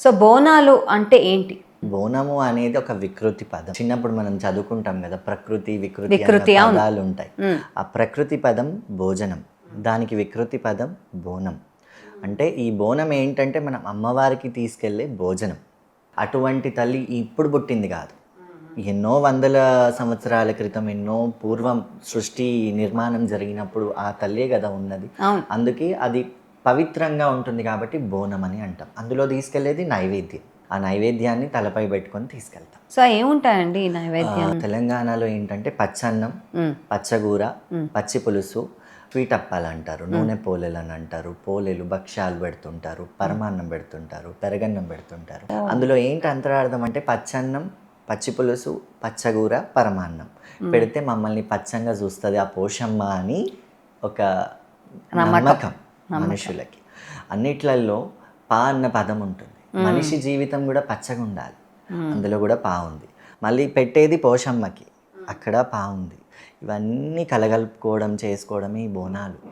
So Bonalu అంటే ఏంటి? బోనము అనేది ఒక వికృతి పదం. చిన్నప్పుడు మనం చదువుకుంటాం కదా ప్రకృతి వికృతి వికృతి. పదాలు ఉంటాయి. ఆ ప్రకృతి పదం భోజనం దానికి వికృతి పదం బోనం. అంటే ఈ బోనం ఏంటంటే మనం అమ్మవారికి తీసుకెళ్ళే భోజనం. అటువంటి తల్లి ఇప్పుడు పుట్టింది కాదు. ఎన్నో వందల సంవత్సరాల క్రితం ఎన్నో పూర్వం సృష్టి నిర్మాణం జరిగినప్పుడు ఆ తల్లే కదా ఉన్నది. అందుకే అది పవిత్రంగా ఉంటుంది కాబట్టి బోనం అని అంటాం. అందులో తీసుకెళ్ళేది నైవేద్యం. ఆ నైవేద్యాన్ని తలపై పెట్టుకొని తీసుకెళ్తాం. సో ఏముంటాయండి ఈ నైవేద్యం తెలంగాణలో ఏంటంటే పచ్చన్నం. పచ్చగూర. పచ్చి పులుసు స్వీట్ అప్పాలు అంటారు నూనె పోలేలు అని అంటారు పోలేలు భక్ష్యాలు పెడుతుంటారు పరమాన్నం పెడుతుంటారు పెరగన్నం పెడుతుంటారు. అందులో ఏంటి అంతరార్థం అంటే పచ్చన్నం పచ్చి పులుసు పచ్చగూర పరమాన్నం. పెడితే మమ్మల్ని పచ్చంగా చూస్తుంది ఆ పోషమ్మ అని ఒక నమ్మకం. మనుషులకి. అన్నిట్లలో పా అన్న పదం ఉంటుంది. మనిషి జీవితం కూడా పచ్చగా ఉండాలి. అందులో కూడా పా ఉంది. మళ్ళీ పెట్టేది పోషమ్మకి. అక్కడ పా ఉంది. ఇవన్నీ కలగలుపుకోవడం చేసుకోవడమే ఈ బోనాలు.